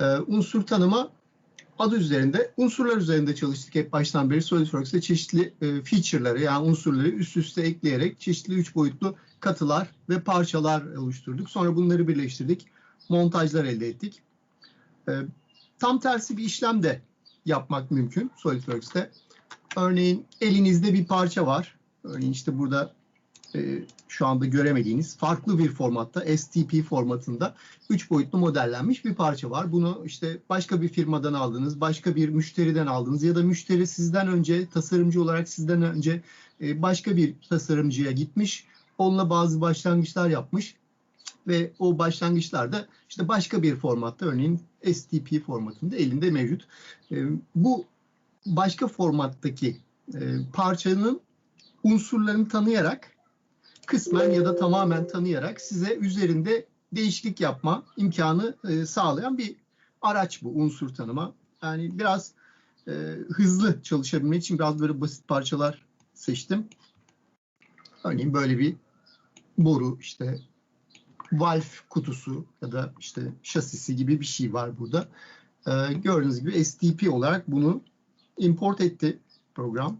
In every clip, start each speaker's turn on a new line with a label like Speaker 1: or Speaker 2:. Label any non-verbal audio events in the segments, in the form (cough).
Speaker 1: E, unsur tanıma adı üzerinde, unsurlar üzerinde çalıştık hep baştan beri SolidWorks'te çeşitli e, feature'ları yani unsurları üst üste ekleyerek çeşitli üç boyutlu katılar ve parçalar oluşturduk. Sonra bunları birleştirdik, montajlar elde ettik. E, tam tersi bir işlem de yapmak mümkün SolidWorks'te. Örneğin elinizde bir parça var. Örneğin işte burada e, şu anda göremediğiniz farklı bir formatta STP formatında 3 boyutlu modellenmiş bir parça var. Bunu işte başka bir firmadan aldınız, başka bir müşteriden aldınız ya da müşteri sizden önce tasarımcı olarak sizden önce e, başka bir tasarımcıya gitmiş. Onunla bazı başlangıçlar yapmış ve o başlangıçlarda işte başka bir formatta örneğin STP formatında elinde mevcut. E, bu başka formattaki e, parçanın unsurlarını tanıyarak kısmen ya da tamamen tanıyarak size üzerinde değişiklik yapma imkanı e, sağlayan bir araç bu unsur tanıma. Yani biraz e, hızlı çalışabilmek için biraz böyle basit parçalar seçtim. Örneğin böyle bir boru işte valve kutusu ya da işte şasisi gibi bir şey var burada. E, gördüğünüz gibi STP olarak bunu import etti program.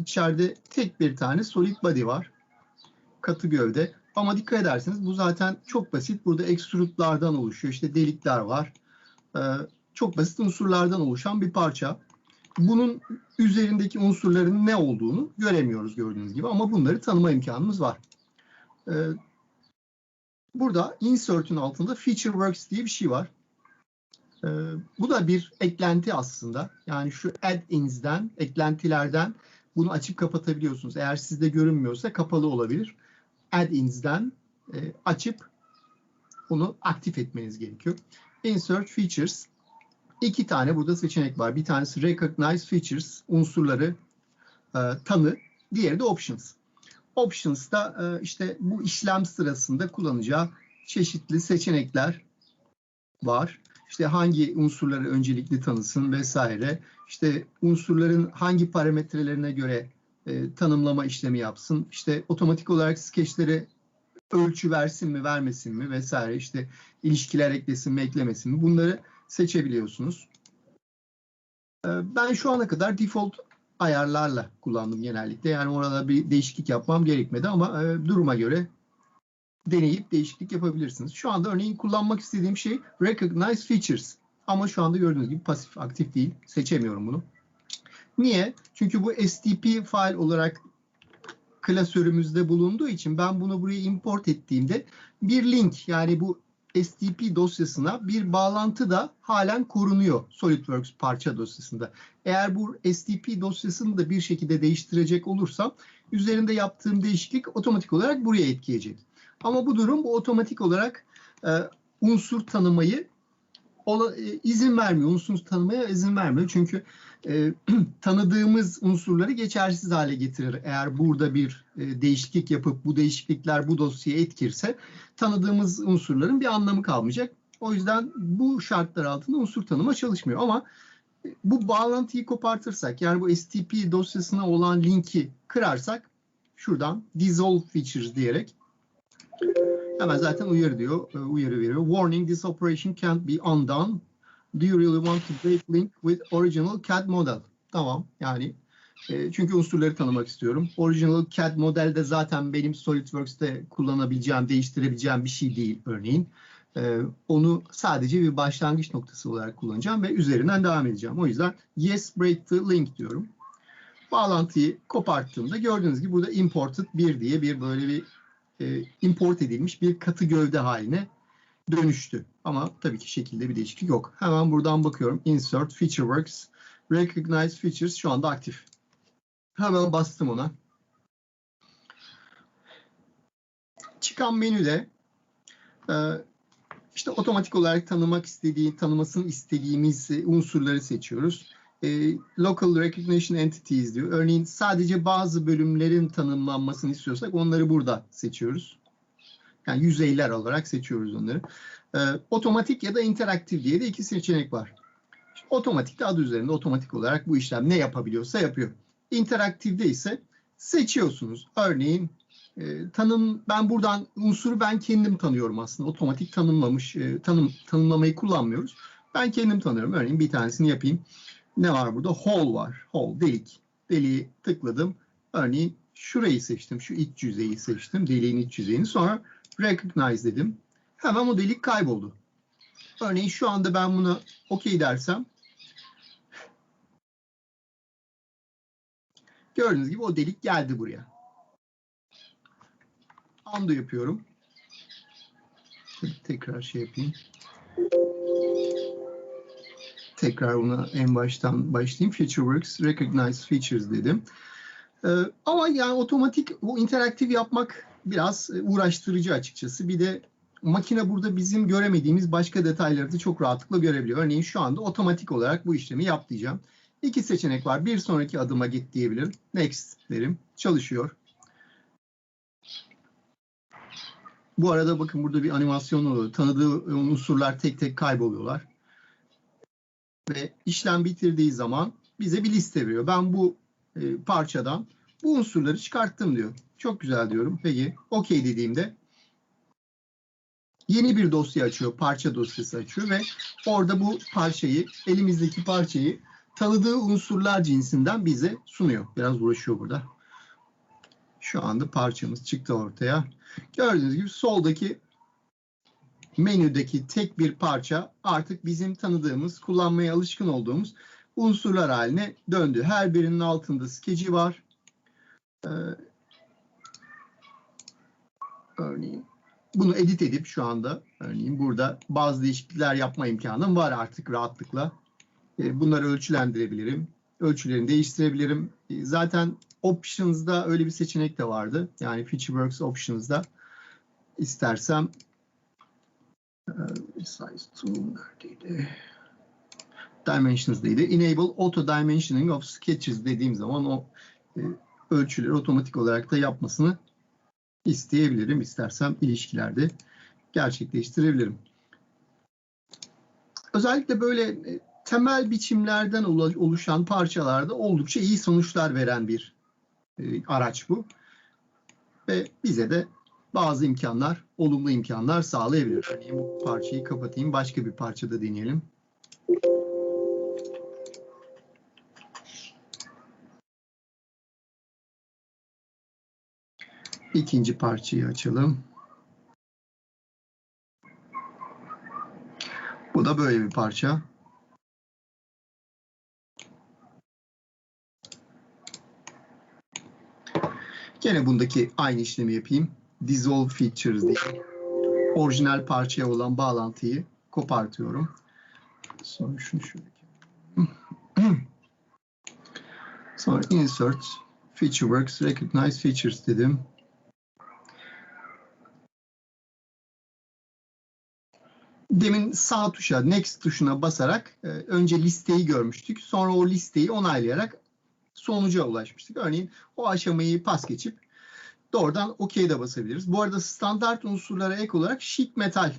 Speaker 1: İçeride tek bir tane solid body var katı gövde. Ama dikkat ederseniz bu zaten çok basit. Burada ekstrutlardan oluşuyor. İşte delikler var. Ee, çok basit unsurlardan oluşan bir parça. Bunun üzerindeki unsurların ne olduğunu göremiyoruz gördüğünüz gibi ama bunları tanıma imkanımız var. Ee, burada insert'ün altında feature works diye bir şey var. Ee, bu da bir eklenti aslında. Yani şu add-ins'den, eklentilerden bunu açıp kapatabiliyorsunuz. Eğer sizde görünmüyorsa kapalı olabilir add-ins'den e, açıp bunu aktif etmeniz gerekiyor. Insert Features. İki tane burada seçenek var. Bir tanesi Recognize Features, unsurları e, tanı. Diğeri de Options. Options'ta e, işte bu işlem sırasında kullanacağı çeşitli seçenekler var. İşte hangi unsurları öncelikli tanısın vesaire. İşte unsurların hangi parametrelerine göre e, tanımlama işlemi yapsın. İşte otomatik olarak skeçlere ölçü versin mi vermesin mi vesaire işte ilişkiler eklesin mi eklemesin mi bunları seçebiliyorsunuz. E, ben şu ana kadar default ayarlarla kullandım genellikle. Yani orada bir değişiklik yapmam gerekmedi ama e, duruma göre deneyip değişiklik yapabilirsiniz. Şu anda örneğin kullanmak istediğim şey Recognize Features. Ama şu anda gördüğünüz gibi pasif aktif değil. Seçemiyorum bunu. Niye? Çünkü bu STP file olarak klasörümüzde bulunduğu için ben bunu buraya import ettiğimde bir link yani bu STP dosyasına bir bağlantı da halen korunuyor SolidWorks parça dosyasında. Eğer bu STP dosyasını da bir şekilde değiştirecek olursam üzerinde yaptığım değişiklik otomatik olarak buraya etkileyecek. Ama bu durum bu otomatik olarak e, unsur tanımayı ola, e, izin vermiyor. Unsur tanımaya izin vermiyor. Çünkü e, (clears throat) tanıdığımız unsurları geçersiz hale getirir. Eğer burada bir e, değişiklik yapıp bu değişiklikler bu dosyaya etkirse tanıdığımız unsurların bir anlamı kalmayacak. O yüzden bu şartlar altında unsur tanıma çalışmıyor. Ama e, bu bağlantıyı kopartırsak yani bu STP dosyasına olan linki kırarsak şuradan dissolve features diyerek hemen zaten uyarı diyor, e, uyarı veriyor. Warning this operation can't be undone Do you really want to break link with original CAD model? Tamam yani e, çünkü unsurları tanımak istiyorum. Original CAD model de zaten benim SolidWorks'te kullanabileceğim, değiştirebileceğim bir şey değil örneğin. E, onu sadece bir başlangıç noktası olarak kullanacağım ve üzerinden devam edeceğim. O yüzden yes break the link diyorum. Bağlantıyı koparttığımda gördüğünüz gibi burada imported bir diye bir böyle bir e, import edilmiş bir katı gövde haline dönüştü. Ama tabii ki şekilde bir değişiklik yok. Hemen buradan bakıyorum. Insert Featureworks. Recognize Features şu anda aktif. Hemen bastım ona. Çıkan menüde e, işte otomatik olarak tanımak istediği, tanımasını istediğimiz unsurları seçiyoruz. E, local Recognition Entities diyor. Örneğin sadece bazı bölümlerin tanımlanmasını istiyorsak onları burada seçiyoruz. Yani yüzeyler olarak seçiyoruz onları. E, otomatik ya da interaktif diye de iki seçenek var. Şimdi otomatik de adı üzerinde otomatik olarak bu işlem ne yapabiliyorsa yapıyor. İnteraktifde ise seçiyorsunuz. Örneğin e, tanım ben buradan unsuru ben kendim tanıyorum aslında. Otomatik tanımlamış e, tanım tanımlamayı kullanmıyoruz. Ben kendim tanıyorum. Örneğin bir tanesini yapayım. Ne var burada? Hole var. Hole, delik. Deliği tıkladım. Örneğin şurayı seçtim. Şu iç yüzeyi seçtim. Deliğin iç yüzeyini. Sonra recognize dedim. Hemen o delik kayboldu. Örneğin şu anda ben buna okey dersem gördüğünüz gibi o delik geldi buraya. Undo yapıyorum. Tekrar şey yapayım. Tekrar ona en baştan başlayayım. FeatureWorks Recognize Features dedim. Ee, ama yani otomatik bu interaktif yapmak biraz uğraştırıcı açıkçası. Bir de makine burada bizim göremediğimiz başka detayları da çok rahatlıkla görebiliyor. Örneğin şu anda otomatik olarak bu işlemi yap diyeceğim. İki seçenek var. Bir sonraki adıma git diyebilirim. Next derim. Çalışıyor. Bu arada bakın burada bir animasyon oluyor. Tanıdığı unsurlar tek tek kayboluyorlar. Ve işlem bitirdiği zaman bize bir liste veriyor. Ben bu e, parçadan bu unsurları çıkarttım diyor. Çok güzel diyorum. Peki okey dediğimde yeni bir dosya açıyor. Parça dosyası açıyor ve orada bu parçayı, elimizdeki parçayı tanıdığı unsurlar cinsinden bize sunuyor. Biraz uğraşıyor burada. Şu anda parçamız çıktı ortaya. Gördüğünüz gibi soldaki menüdeki tek bir parça artık bizim tanıdığımız, kullanmaya alışkın olduğumuz unsurlar haline döndü. Her birinin altında skeci var. Örneğin bunu edit edip şu anda örneğin burada bazı değişiklikler yapma imkanım var artık rahatlıkla. Ee, bunları ölçülendirebilirim. Ölçülerini değiştirebilirim. Ee, zaten Options'da öyle bir seçenek de vardı. Yani FeatureWorks Options'da istersem size tool neredeydi? Dimensions'daydı. Enable Auto Dimensioning of Sketches dediğim zaman o e, ölçüleri otomatik olarak da yapmasını isteyebilirim. İstersem ilişkilerde gerçekleştirebilirim. Özellikle böyle e, temel biçimlerden oluşan parçalarda oldukça iyi sonuçlar veren bir e, araç bu. Ve bize de bazı imkanlar, olumlu imkanlar sağlayabilir. Örneğin bu parçayı kapatayım, başka bir parçada deneyelim. İkinci parçayı açalım. Bu da böyle bir parça. Gene bundaki aynı işlemi yapayım. Dissolve Features diye. Orijinal parçaya olan bağlantıyı kopartıyorum. Sonra şunu şöyle Sonra Insert FeatureWorks Recognize Features dedim. Demin sağ tuşa, Next tuşuna basarak e, önce listeyi görmüştük. Sonra o listeyi onaylayarak sonuca ulaşmıştık. Örneğin o aşamayı pas geçip doğrudan OK'de basabiliriz. Bu arada standart unsurlara ek olarak sheet metal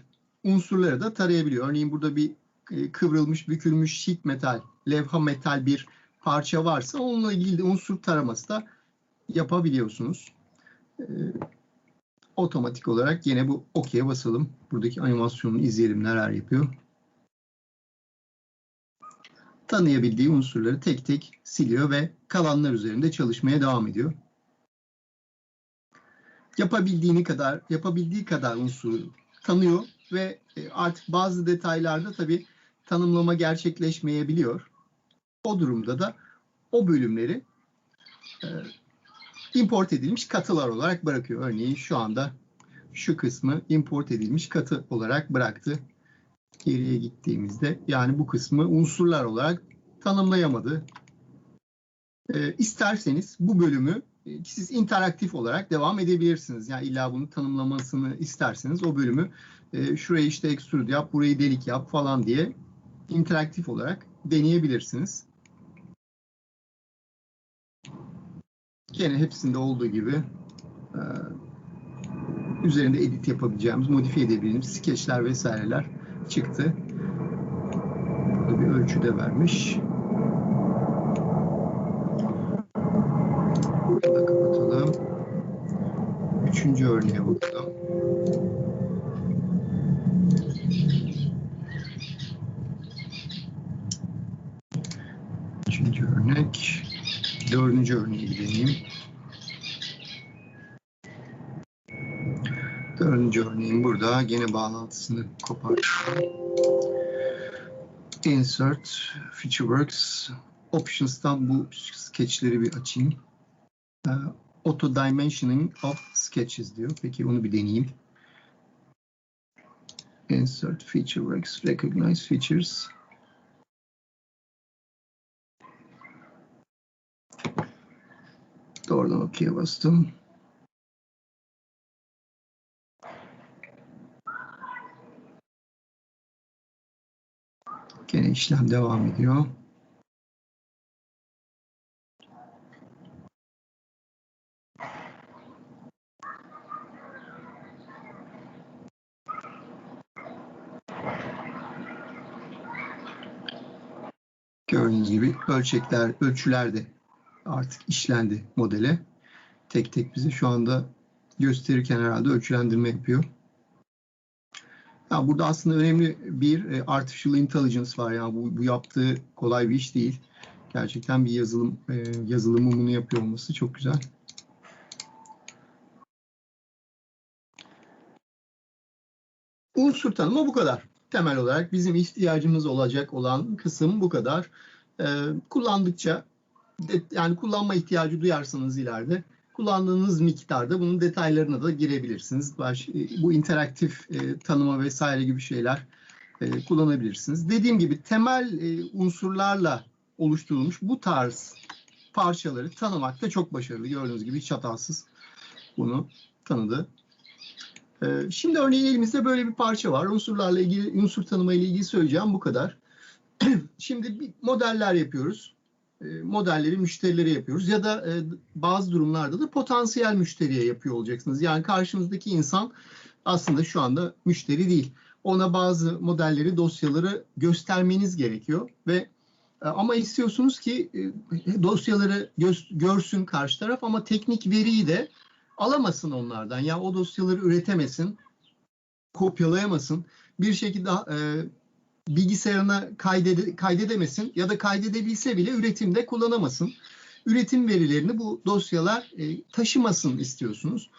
Speaker 1: unsurları da tarayabiliyor. Örneğin burada bir e, kıvrılmış, bükülmüş sheet metal, levha metal bir parça varsa onunla ilgili de unsur taraması da yapabiliyorsunuz. Otomatik olarak yine bu OK'ye basalım. Buradaki animasyonu izleyelim neler yapıyor. Tanıyabildiği unsurları tek tek siliyor ve kalanlar üzerinde çalışmaya devam ediyor. Yapabildiğini kadar, yapabildiği kadar unsuru tanıyor ve e, artık bazı detaylarda tabii tanımlama gerçekleşmeyebiliyor. O durumda da o bölümleri e, import edilmiş katılar olarak bırakıyor. Örneğin şu anda şu kısmı import edilmiş katı olarak bıraktı. Geriye gittiğimizde yani bu kısmı unsurlar olarak tanımlayamadı. E, isterseniz bu bölümü e, siz interaktif olarak devam edebilirsiniz. Yani illa bunu tanımlamasını isterseniz o bölümü e, şurayı işte extrude yap, burayı delik yap falan diye interaktif olarak deneyebilirsiniz. Gene hepsinde olduğu gibi e, üzerinde edit yapabileceğimiz, modifiye edebileceğimiz skeçler vesaireler çıktı. Burada bir ölçü de vermiş. Burada da kapatalım. Üçüncü örneğe bakalım. Beşinci örnek. Dördüncü örneği bir deneyeyim. Dördüncü burada. Gene bağlantısını kopartıyorum. Insert, Featureworks, Options'tan bu sketchleri bir açayım. Ee, Auto Dimensioning of Sketches diyor. Peki onu bir deneyeyim. Insert Featureworks, Recognize Features. Doğrudan OK'ye bastım. Gene işlem devam ediyor. Gördüğünüz gibi ölçekler, ölçüler de artık işlendi modele. Tek tek bize şu anda gösterirken herhalde ölçülendirme yapıyor. Ya burada aslında önemli bir e, artificial intelligence var. Yani bu, bu yaptığı kolay bir iş değil. Gerçekten bir yazılım e, yazılımı bunu yapıyor olması çok güzel. Unsur tanımı bu kadar. Temel olarak bizim ihtiyacımız olacak olan kısım bu kadar. Ee, kullandıkça yani kullanma ihtiyacı duyarsanız ileride kullandığınız miktarda bunun detaylarına da girebilirsiniz. Baş, e, bu interaktif e, tanıma vesaire gibi şeyler e, kullanabilirsiniz. Dediğim gibi temel e, unsurlarla oluşturulmuş bu tarz parçaları tanımakta çok başarılı. Gördüğünüz gibi hiç hatasız bunu tanıdı. E, şimdi örneğin elimizde böyle bir parça var. Unsurlarla ilgili, unsur tanıma ilgili söyleyeceğim bu kadar. (clears throat) Şimdi bir modeller yapıyoruz. E, modelleri müşterilere yapıyoruz ya da e, bazı durumlarda da potansiyel müşteriye yapıyor olacaksınız. Yani karşınızdaki insan aslında şu anda müşteri değil. Ona bazı modelleri, dosyaları göstermeniz gerekiyor ve e, ama istiyorsunuz ki dosyaları görsün karşı taraf ama teknik veriyi de alamasın onlardan. Yani o dosyaları üretemesin, kopyalayamasın. Bir şekilde bilgisayarına kaydede, kaydedemesin ya da kaydedebilse bile üretimde kullanamasın. Üretim verilerini bu dosyalar e, taşımasın istiyorsunuz.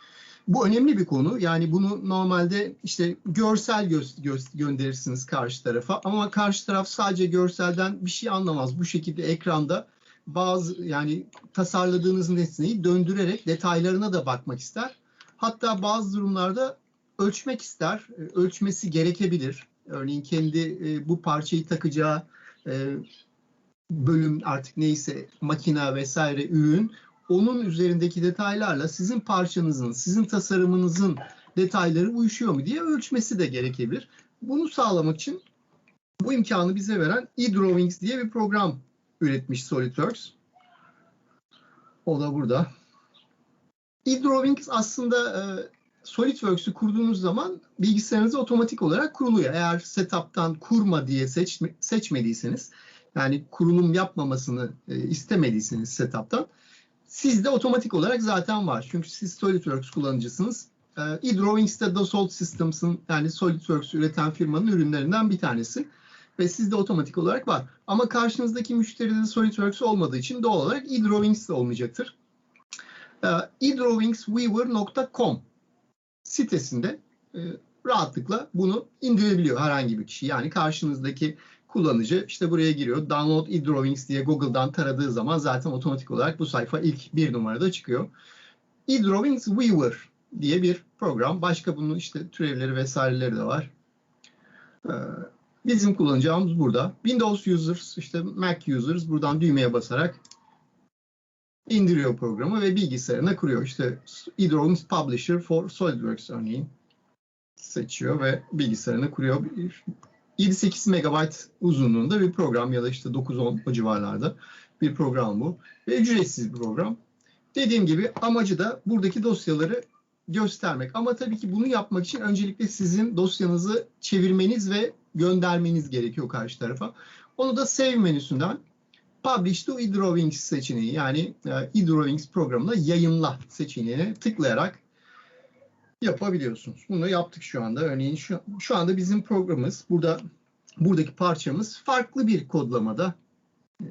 Speaker 1: Bu önemli bir konu. Yani bunu normalde işte görsel gö gö gönderirsiniz karşı tarafa ama karşı taraf sadece görselden bir şey anlamaz. Bu şekilde ekranda bazı yani tasarladığınız nesneyi döndürerek detaylarına da bakmak ister. Hatta bazı durumlarda ölçmek ister. Ölçmesi gerekebilir. Örneğin kendi e, bu parçayı takacağı e, bölüm artık neyse makina vesaire ürün onun üzerindeki detaylarla sizin parçanızın, sizin tasarımınızın detayları uyuşuyor mu diye ölçmesi de gerekebilir. Bunu sağlamak için bu imkanı bize veren eDrawings diye bir program üretmiş SolidWorks. O da burada. eDrawings aslında e, SolidWorks'ü kurduğunuz zaman bilgisayarınız otomatik olarak kuruluyor. Eğer setup'tan kurma diye seçme, seçmediyseniz yani kurulum yapmamasını e, istemediyseniz setup'tan sizde otomatik olarak zaten var. Çünkü siz SolidWorks kullanıcısınız. E, eDrawings de Dassault Systems'ın yani SolidWorks üreten firmanın ürünlerinden bir tanesi. Ve sizde otomatik olarak var. Ama karşınızdaki müşteride SolidWorks olmadığı için doğal olarak eDrawings de olmayacaktır. E, eDrawingsweaver.com sitesinde e, rahatlıkla bunu indirebiliyor herhangi bir kişi. Yani karşınızdaki kullanıcı işte buraya giriyor. Download eDrawings diye Google'dan taradığı zaman zaten otomatik olarak bu sayfa ilk bir numarada çıkıyor. eDrawings Weaver diye bir program. Başka bunun işte türevleri vesaireleri de var. Ee, bizim kullanacağımız burada. Windows users, işte Mac users buradan düğmeye basarak indiriyor programı ve bilgisayarına kuruyor. İşte eDrawings Publisher for SolidWorks örneğin seçiyor ve bilgisayarına kuruyor. 7-8 MB uzunluğunda bir program ya da işte 9-10 o civarlarda bir program bu. Ve ücretsiz bir program. Dediğim gibi amacı da buradaki dosyaları göstermek. Ama tabii ki bunu yapmak için öncelikle sizin dosyanızı çevirmeniz ve göndermeniz gerekiyor karşı tarafa. Onu da Save menüsünden Publish to eDrawings seçeneği yani e, eDrawings programına yayınla seçeneğine tıklayarak yapabiliyorsunuz. Bunu yaptık şu anda. Örneğin şu, şu anda bizim programımız burada buradaki parçamız farklı bir kodlamada e,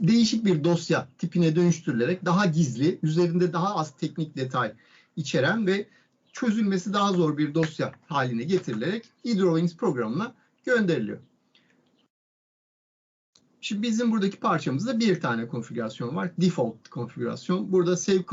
Speaker 1: değişik bir dosya tipine dönüştürülerek daha gizli, üzerinde daha az teknik detay içeren ve çözülmesi daha zor bir dosya haline getirilerek eDrawings programına gönderiliyor. Şimdi bizim buradaki parçamızda bir tane konfigürasyon var. Default konfigürasyon. Burada save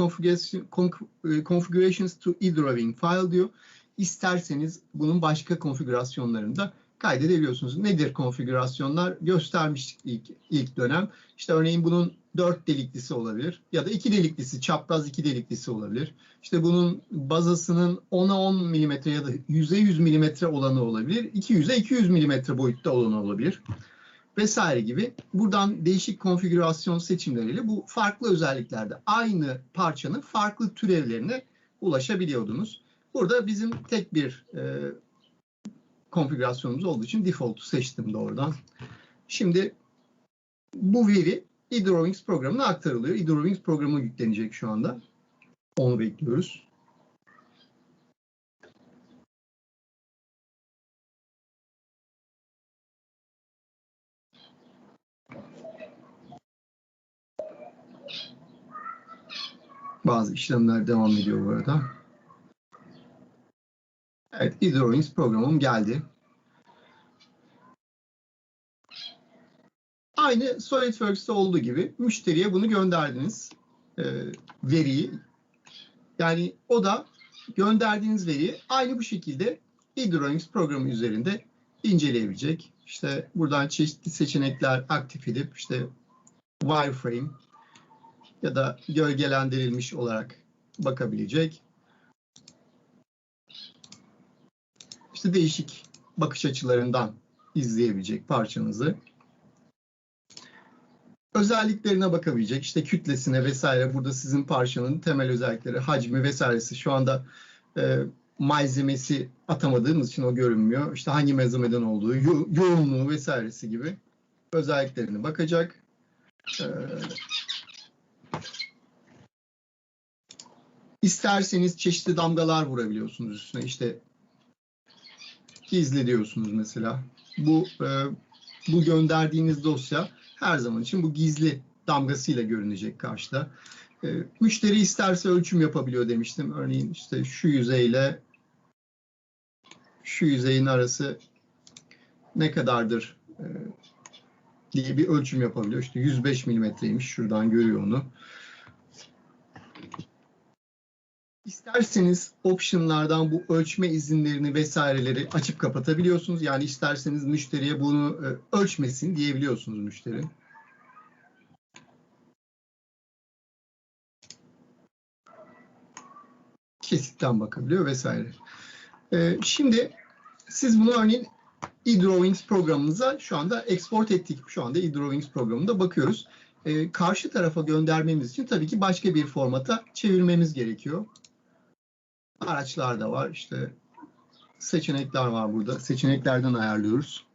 Speaker 1: configurations to eDrawing file diyor. İsterseniz bunun başka konfigürasyonlarını da kaydedebiliyorsunuz. Nedir konfigürasyonlar? Göstermiştik ilk, ilk dönem. İşte örneğin bunun 4 deliklisi olabilir ya da 2 deliklisi, çapraz 2 deliklisi olabilir. İşte bunun bazasının 10'a 10 mm ya da 100'e 100 mm olanı olabilir. 200'e 200 mm boyutta olanı olabilir vesaire gibi buradan değişik konfigürasyon seçimleriyle bu farklı özelliklerde aynı parçanın farklı türevlerine ulaşabiliyordunuz. Burada bizim tek bir e, konfigürasyonumuz olduğu için default'u seçtim doğrudan. Şimdi bu veri eDrawings programına aktarılıyor. eDrawings programı yüklenecek şu anda. Onu bekliyoruz. Bazı işlemler devam ediyor bu arada. Evet, eDrawings programım geldi. Aynı SolidWorks'te olduğu gibi müşteriye bunu gönderdiniz e, veriyi. Yani o da gönderdiğiniz veriyi aynı bu şekilde eDrawings programı üzerinde inceleyebilecek. İşte buradan çeşitli seçenekler aktif edip işte wireframe ya da gölgelendirilmiş olarak bakabilecek. İşte değişik bakış açılarından izleyebilecek parçanızı. Özelliklerine bakabilecek. İşte kütlesine vesaire. Burada sizin parçanın temel özellikleri, hacmi vesairesi. Şu anda e, malzemesi atamadığımız için o görünmüyor. İşte hangi malzemeden olduğu, yo yoğunluğu vesairesi gibi özelliklerine bakacak. Ee, isterseniz çeşitli damgalar vurabiliyorsunuz üstüne. İşte gizli diyorsunuz mesela. Bu e, bu gönderdiğiniz dosya her zaman için bu gizli damgasıyla görünecek karşıda. E, müşteri isterse ölçüm yapabiliyor demiştim. Örneğin işte şu yüzeyle şu yüzeyin arası ne kadardır e, diye bir ölçüm yapabiliyor. İşte 105 milimetreymiş. Şuradan görüyor onu. İsterseniz optionlardan bu ölçme izinlerini vesaireleri açıp kapatabiliyorsunuz. Yani isterseniz müşteriye bunu e, ölçmesin diyebiliyorsunuz müşteri. Kesitten bakabiliyor vesaire. E, şimdi siz bunu örneğin eDrawings programımıza şu anda export ettik. Şu anda eDrawings programında bakıyoruz. E, karşı tarafa göndermemiz için tabii ki başka bir formata çevirmemiz gerekiyor araçlar da var. İşte seçenekler var burada. Seçeneklerden ayarlıyoruz.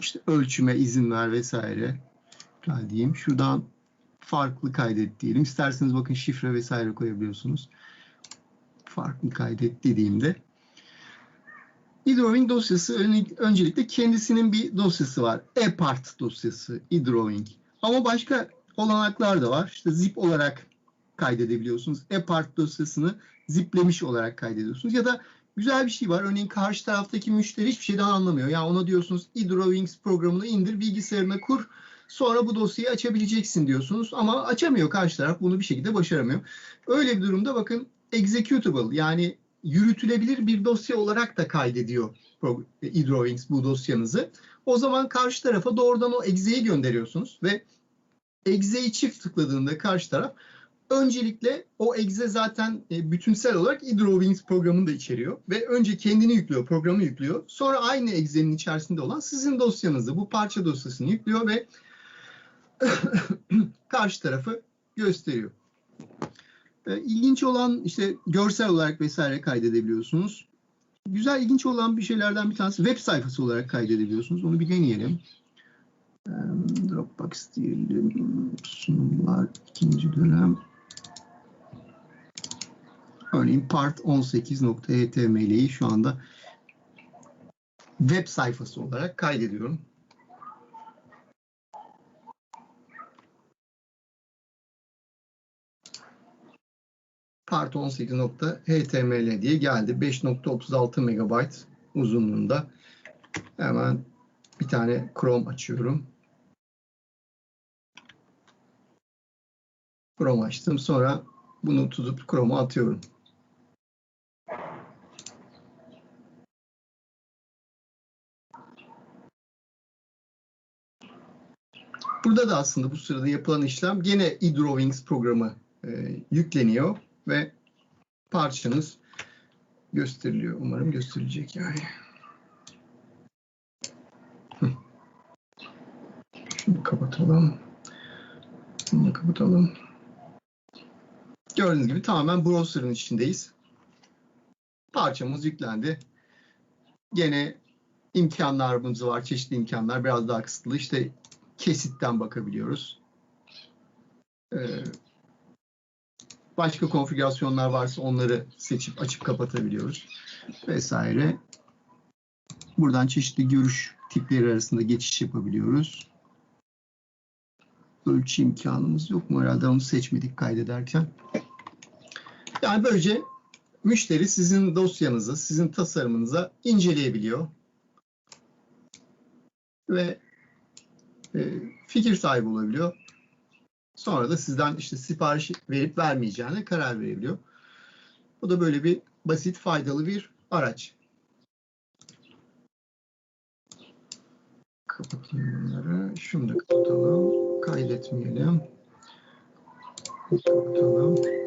Speaker 1: İşte ölçüme izin ver vesaire. diyeyim. Şuradan farklı kaydet diyelim. İsterseniz bakın şifre vesaire koyabiliyorsunuz. Farklı kaydet dediğimde eDrawing dosyası öncelikle kendisinin bir dosyası var. ePart dosyası eDrawing. Ama başka olanaklar da var. İşte zip olarak kaydedebiliyorsunuz. ePart dosyasını ziplemiş olarak kaydediyorsunuz. Ya da güzel bir şey var. Örneğin karşı taraftaki müşteri hiçbir şeyden anlamıyor. Yani ona diyorsunuz eDrawings programını indir, bilgisayarına kur. Sonra bu dosyayı açabileceksin diyorsunuz. Ama açamıyor karşı taraf. Bunu bir şekilde başaramıyor. Öyle bir durumda bakın executable yani yürütülebilir bir dosya olarak da kaydediyor eDrawings bu dosyanızı. O zaman karşı tarafa doğrudan o exe'yi gönderiyorsunuz ve exe'yi çift tıkladığında karşı taraf Öncelikle o exe zaten e, bütünsel olarak eDrawings programını da içeriyor ve önce kendini yüklüyor, programı yüklüyor. Sonra aynı exe'nin içerisinde olan sizin dosyanızı, bu parça dosyasını yüklüyor ve (coughs) karşı tarafı gösteriyor. E, ilginç olan işte görsel olarak vesaire kaydedebiliyorsunuz. Güzel, ilginç olan bir şeylerden bir tanesi web sayfası olarak kaydedebiliyorsunuz. Onu bir deneyelim. E, Dropbox diyelim. Sunumlar ikinci dönem. Örneğin part18.html'yi e şu anda web sayfası olarak kaydediyorum. part18.html e diye geldi. 5.36 MB uzunluğunda. Hemen bir tane Chrome açıyorum. Chrome açtım. Sonra bunu tutup Chrome'a atıyorum. Burada da aslında bu sırada yapılan işlem gene eDrawings programı e, yükleniyor ve parçanız gösteriliyor. Umarım gösterilecek yani. Şunu kapatalım. Bunu kapatalım. Gördüğünüz gibi tamamen browser'ın içindeyiz. Parçamız yüklendi. Gene imkanlarımız var, çeşitli imkanlar, biraz daha kısıtlı. İşte kesitten bakabiliyoruz. Ee, başka konfigürasyonlar varsa onları seçip açıp kapatabiliyoruz vesaire. Buradan çeşitli görüş tipleri arasında geçiş yapabiliyoruz. Ölçü imkanımız yok mu herhalde onu seçmedik kaydederken. Yani böylece müşteri sizin dosyanızı, sizin tasarımınıza inceleyebiliyor. Ve fikir sahibi olabiliyor. Sonra da sizden işte sipariş verip vermeyeceğine karar verebiliyor. Bu da böyle bir basit, faydalı bir araç. Kapatayım bunları. Şunu da kapatalım. Kaydetmeyelim. Kapatalım.